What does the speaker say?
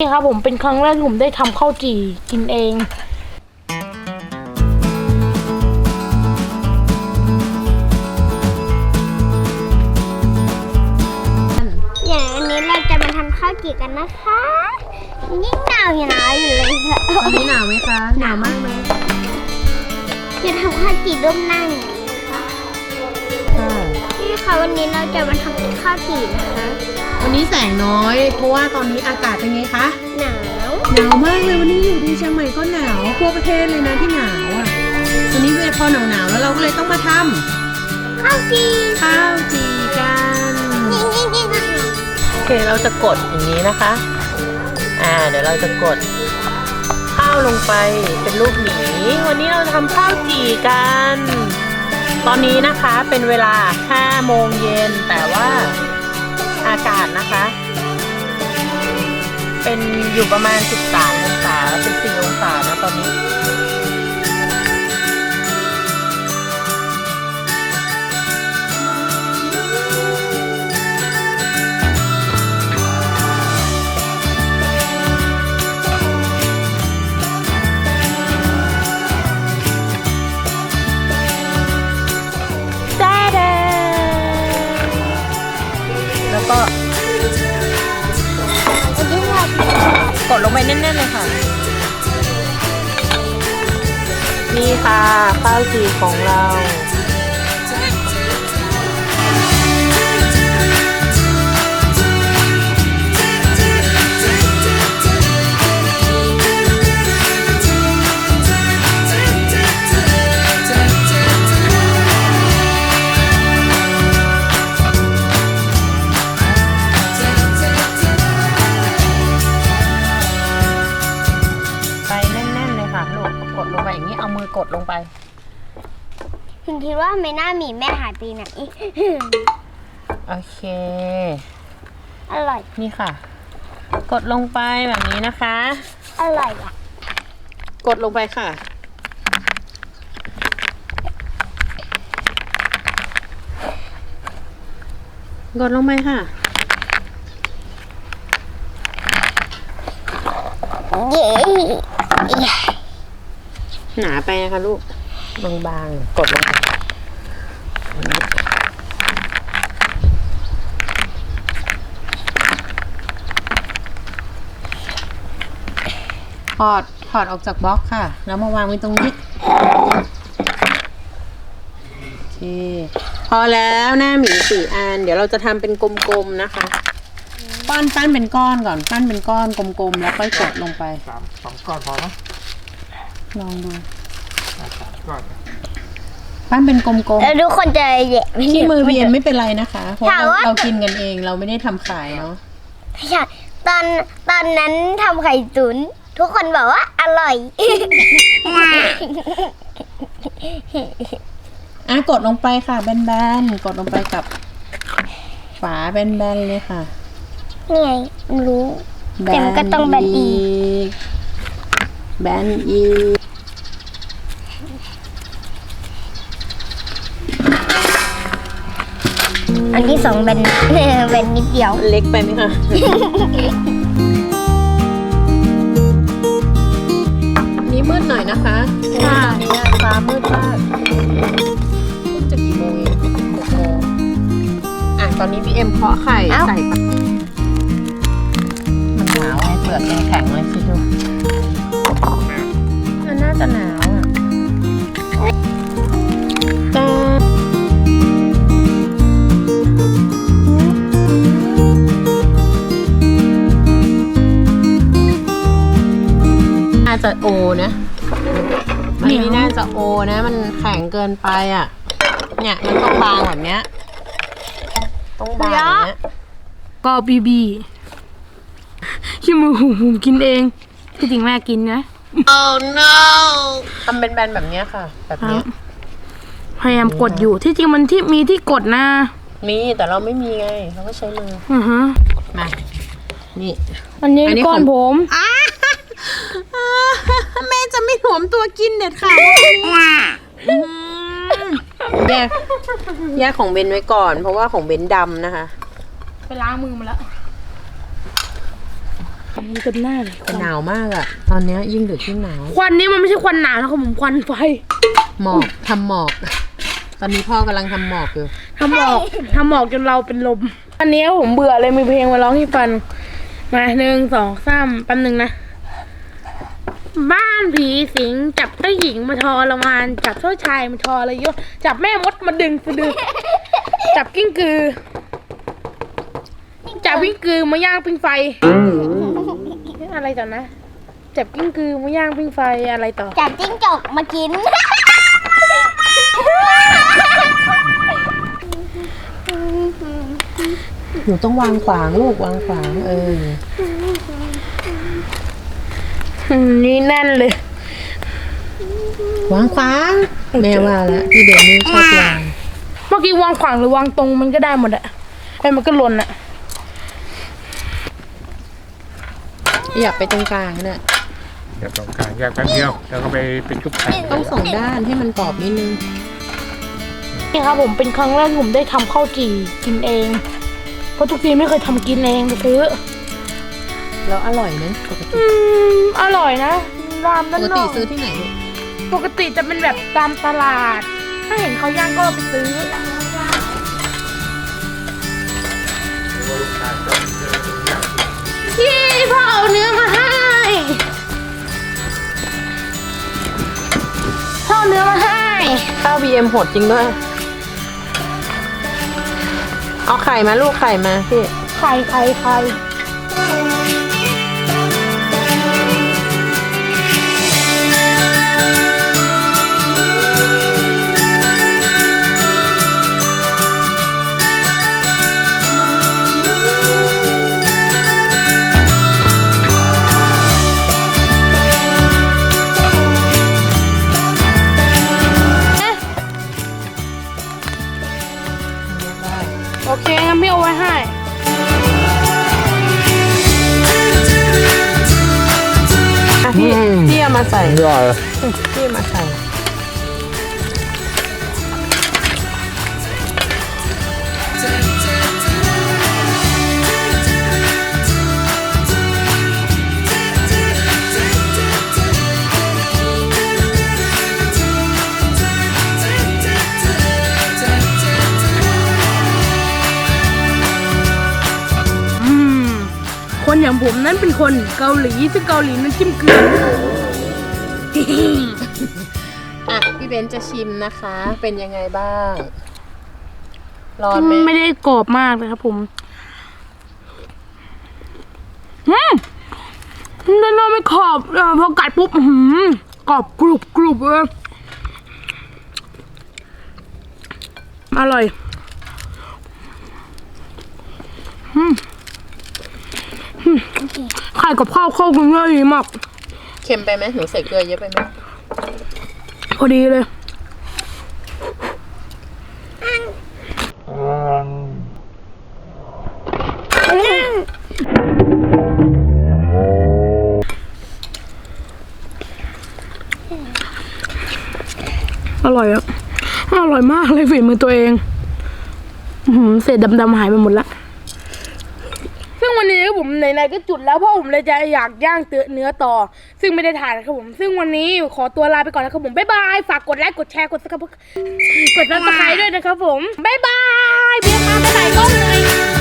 นี่ครับผมเป็นครั้งแรกที่ผมได้ทำข้าวจี่กินเอง อย่างอันนี้เราจะมาทำข้าวจี่กันนะคะ ยิ่งหนาวอยู่หนาวอยู่เลยค่ะตอนนี้หนาวไหมคะ หนาวมากไหมจะทำข้าวจี่ร่มนั่งอย่างนี้นะคะค่ะนี่ค่ะวันนี้เราจะมาทำข้าวจี่นะคะ วันนี้แสงน้อย เพราะว่าตอนนี้อากาศเป็นไงคะ หนาวหนาวมากเลยวันนี้อยู่ที่เชียงใหม่ก็หนาวทั่วประเทศเลยนะที่หนาวอะวันนี้พอหนาวหนาวๆแล้วเราก็เลยต้องมาทำข้าวจี่ข้าวจีกันยิ่งยิ่งยิ่งนะคะโอเคเราจะกดอย่างนี้นะคะ อ่า เดี๋ยวเราจะกดข้าวลงไปเป็นรูปหมี วันนี้เราจะทำข้าวจี่กัน ตอนนี้นะคะเป็นเวลา5โมงเย็นแต่ว่า อากาศนะคะ เป็นอยู่ประมาณ 13 องศาเป็น4องศานะตอนนี้ กดลงไปแน่นๆเลยค่ะ นี่ค่ะข้าวจีของเรา กดลงไปคุณคิดว่าไม่น่ามีแม่หายไปไหน โอเค อร่อย นี่ค่ะ กดลงไปแบบนี้นะคะ อร่อยอะ กดลงไปค่ะ กดลงไปค่ะ เย้ หนาไปนะคะลูก บางๆ กดลงไปถอดถอดออกจากบล็อกค่ะ แล้วมาวางไว้ตรงนี้โอเค พอแล้วหน้าหมีสี่อัน เดี๋ยวเราจะทำเป็นกลมๆนะคะปั้นปั้นเป็นก้อนก่อนปั้นเป็นก้อนกลมๆ แล้วค่อยกดลงไป สามสองก้อนพอเนอะ ลองดูอะสามก้อนปั้นเป็นกลมแล้วทุกคนจะแย่ไม่ๆ ที่มือเวียนไม่เป็นไรนะคะเพราะถามเราว่า เรากินกันเองเราไม่ได้ทำขายเนาะใช่ตอนตอนนั้นทำไข่ตุ๋นทุกคนบอกว่าอร่อย อะกดลงไปค่ะแบนๆกดลงไปกับ ฝาแบนๆเลยค่ะนี่ไงรู้ แต่มันก็ต้องแบนอีกก แบนอีกอันที่สองเป็นเป็นนิดเดียว เล็กไปไหมคะนี่มืดหน่อยนะคะเพราะว่าตอนนี้ฟ้ามืดมากเพิ่งจะกี่โมงเองหกโมงอะตอนนี้พี่เอ็มเคาะไข่เอ้า ใส่ปะมันหนาวไงเปลือกยังแข็งเลยคิดดู จะโอนะมันไม่น่าจะโอนะ มันแข็งเกินไปอะ เนี่ยมันต้องบางแบบเนี้ย ต้องบางอย่างเนี้ยก็บีบีขี้มือผมผมกินเองที่จริงแม่กินนะทำเป็นแบนแบบเนี้ยค่ะ แบบเนี้ยพยายามกดอยู่ที่จริงมันที่มีที่กดนะ มีแต่เราไม่มีไง เราก็ใช้มืออือฮะมา นี่ อันนี้อันนี้ก้อนของผม แม่จะไม่หวมตัวกินเด็ดขาดแยกแยกของเบนไว้ก่อน เพราะว่าของเบนดำนะคะไปล้างมือมาแล้วเต็มหน้าเลยแต่หนาวมากอะตอนเนี้ยยิ่งดึกยิ่งหนาวควันนี้มันไม่ใช่ควันหนาวนะครับผมควันไฟหมอกทำหมอก ตอนนี้พ่อกำลังทำหมอกอยู่ทำหมอกทำหมอกจนเราเป็นลมอันนี้ผมเบื่อเลยมีเพลงมาร้องให้ฟังมาหนึ่งสองสามแป๊บหนึงนะ บ้านผีสิงจับเจ้าหญิงมาทรมาน จับเจ้าชายมาทรยศจับแม่มดมาดึงสะดือจับกิ้งกือ จับกิ้งกือมาย่างปิ้งไฟ อะไรต่อนะ จับกิ้งกือมาย่างปิ้งไฟอะไรต่อ จับจิ้งจกมากิน หนูต้องวางขวางลูกวางขวาง เอออืม นี่แน่นเลย วางขวางแม่ว่าแล้วพี่เบนนี่ชอบวางเมื่อกี้วางขวางหรือวางตรงมันก็ได้หมดอะไอ้มันก็หล่นอะอยากไปตรงกลางเนี่ยเดี๋ยวตรงกลางแยกแป๊บเดียวแล้วก็ไปเป็นชุบไข่ต้องสองด้านให้มันกรอบนิดนึงนี่ครับผมเป็นครั้งแรกที่ผมได้ทำข้าวจี่กินเอง เพราะทุกทีไม่เคยทำกินเองไปซื้อ แล้วอร่อยไหมปกติอืมอร่อยนะรามปด้านกนติอกซื้อที่ไหนลูกปกติจะเป็นแบบตามตลาด ถ้าเห็นเขาย่างก็ไปซื้อพี่พ่อเอาเนื้อมาให้ พ่อเอาเนื้อมาให้ ข้าว BM โหดจริงด้วย เอาไข่มาลูกไข่มาพี่ไข่ไข่ไข่โอ พี่พี่เอามาใส่ อร่อย พี่เอามาใส่ ผมนั้นเป็นคนเกาหลีซึ่งเกาหลีนั้นจิ้มเกลืออะพี่เบนจะชิมนะคะ เป็นยังไงบ้างร้อนไหมไม่ได้กรอบมากนะครับผมอืมนั่นเราไม่ขอบเออพอกัดปุ๊บอื้อหือกรอบกรุบกรุบเลยอร่อยอืมอืม ไข่กับข้าวเข้ากันง่ายดีมาก เค็มไปไหมหนูใส่เกลือเยอะไปไหมพอดีเลย อร่อยอะอร่อยมากเลยฝีมือตัวเองอื้อหือเศษดำๆหายไปหมดละซึ่ง วันนี้ผมไหนๆก็จุดแล้วเพราะผมเลยจะอยากย่างเตือเนื้อต่อ ซึ่งไม่ได้ถ่ายนะครับผม ซึ่งวันนี้ขอตัวลาไปก่อนนะครับผมบ๊ายบายฝากกดไลค์กดแชร์กดซับกดซับสไครต์ด้วยนะครับผมบ๊ายบายเบียร์มาไปไหนก็เลย